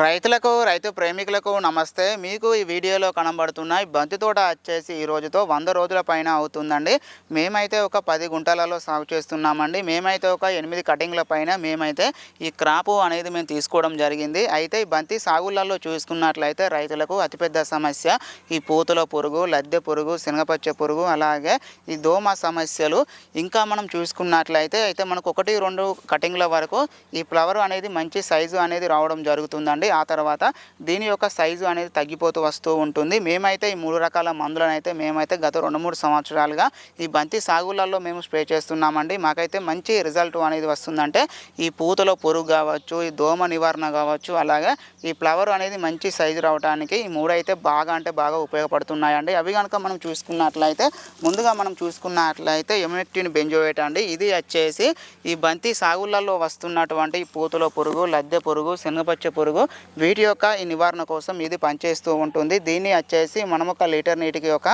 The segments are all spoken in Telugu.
రైతులకు రైతు ప్రేమికులకు నమస్తే. మీకు ఈ వీడియోలో కనబడుతున్న ఈ బంతి తోట వచ్చేసి ఈ రోజుతో వంద రోజుల పైన అవుతుందండి. మేమైతే ఒక పది గుంటలలో సాగు చేస్తున్నామండి. మేమైతే ఒక ఎనిమిది కటింగ్ల పైన మేమైతే ఈ క్రాపు అనేది మేము తీసుకోవడం జరిగింది. అయితే ఈ బంతి సాగులలో చూసుకున్నట్లయితే రైతులకు అతిపెద్ద సమస్య ఈ పూతల పురుగు లద్దె పురుగు శనగపచ్చ పురుగు అలాగే ఈ దోమ సమస్యలు. ఇంకా మనం చూసుకున్నట్లయితే అయితే మనకు ఒకటి రెండు కటింగ్ల వరకు ఈ ఫ్లవర్ అనేది మంచి సైజు అనేది రావడం జరుగుతుందండి. ఆ తర్వాత దీని యొక్క సైజు అనేది తగ్గిపోతూ వస్తూ ఉంటుంది. మేమైతే ఈ మూడు రకాల మందులను అయితే మేమైతే గత రెండు మూడు సంవత్సరాలుగా ఈ బంతి సాగులలో మేము స్ప్రే చేస్తున్నామండి. మాకైతే మంచి రిజల్ట్ అనేది వస్తుందంటే ఈ పూతలో పురుగు కావచ్చు ఈ దోమ నివారణ కావచ్చు అలాగే ఈ ఫ్లవర్ అనేది మంచి సైజు రావడానికి ఈ మూడు అయితే బాగా అంటే బాగా ఉపయోగపడుతున్నాయండి. అవి కనుక మనం చూసుకున్నట్లయితే ముందుగా మనం చూసుకున్నట్లయితే ఎమ్యూనిటీని బెంజోయేట్ అండి. ఇది వచ్చేసి ఈ బంతి సాగులలో వస్తున్నటువంటి ఈ పూతలో పురుగు లద్దె పురుగు శనగపచ్చ పురుగు వీటి యొక్క ఈ నివారణ కోసం ఇది పనిచేస్తూ ఉంటుంది. దీన్ని వచ్చేసి మనం ఒక లీటర్ నీటికి ఒక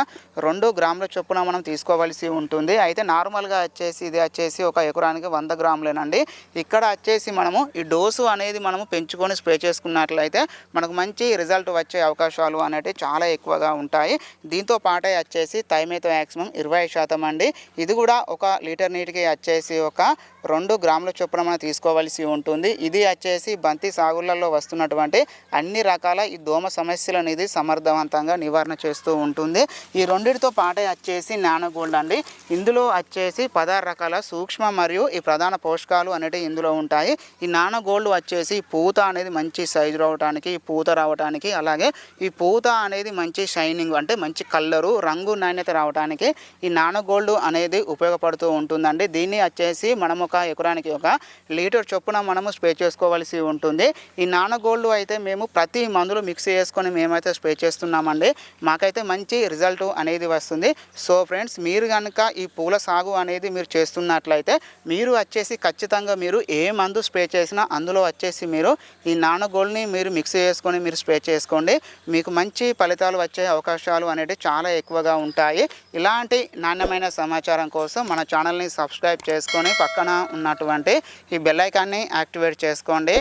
రెండు గ్రాముల చొప్పున మనం తీసుకోవాల్సి ఉంటుంది. అయితే నార్మల్గా వచ్చేసి ఇది వచ్చేసి ఒక ఎకరానికి వంద గ్రాములేనండి. ఇక్కడ వచ్చేసి మనము ఈ డోసు అనేది మనము పెంచుకొని స్ప్రే చేసుకున్నట్లయితే మనకు మంచి రిజల్ట్ వచ్చే అవకాశాలు అనేవి చాలా ఎక్కువగా ఉంటాయి. దీంతో పాటే వచ్చేసి థైమేతో మ్యాక్సిమం ఇరవై శాతం అండి. ఇది కూడా ఒక లీటర్ నీటికి వచ్చేసి ఒక రెండు గ్రాముల చొప్పున మనం తీసుకోవాల్సి ఉంటుంది. ఇది వచ్చేసి బంతి సాగులలో వస్తున్నటువంటి అన్ని రకాల ఈ దోమ సమస్యలు అనేది సమర్థవంతంగా నివారణ చేస్తూ ఉంటుంది. ఈ రెండింటితో పాటే వచ్చేసి నానో గోల్డ్ అండి. ఇందులో వచ్చేసి పదహారు రకాల సూక్ష్మ మరియు ఈ ప్రధాన పోషకాలు అనేవి ఇందులో ఉంటాయి. ఈ నానో గోల్డ్ వచ్చేసి పూత అనేది మంచి సైజు రావడానికి పూత రావడానికి అలాగే ఈ పూత అనేది మంచి షైనింగ్ అంటే మంచి కలరు రంగు నాణ్యత రావడానికి ఈ నానో గోల్డ్ అనేది ఉపయోగపడుతూ ఉంటుందండి. దీన్ని వచ్చేసి మనం ఒక ఎకరానికి ఒక లీటర్ చొప్పున మనము స్ప్రే చేసుకోవాల్సి ఉంటుంది. ఈ నానో గోల్డ్ అయితే మేము ప్రతి మందులు మిక్స్ చేసుకొని మేమైతే స్ప్రే చేస్తున్నామండి. మాకైతే మంచి రిజల్ట్ అనేది వస్తుంది. సో ఫ్రెండ్స్ మీరు కనుక ఈ పూల సాగు అనేది మీరు చేస్తున్నట్లయితే మీరు వచ్చేసి ఖచ్చితంగా మీరు ఏ మందు స్ప్రే చేసినా అందులో వచ్చేసి మీరు ఈ నానో గోల్డ్ని మీరు మిక్స్ చేసుకొని మీరు స్ప్రే చేసుకోండి. మీకు మంచి ఫలితాలు వచ్చే అవకాశాలు అనేవి చాలా ఎక్కువగా ఉంటాయి. ఇలాంటి నాణ్యమైన సమాచారం కోసం మన ఛానల్ని సబ్స్క్రైబ్ చేసుకొని పక్కన ఉన్నటువంటి ఈ బెల్లైకాన్ని యాక్టివేట్ చేసుకోండి.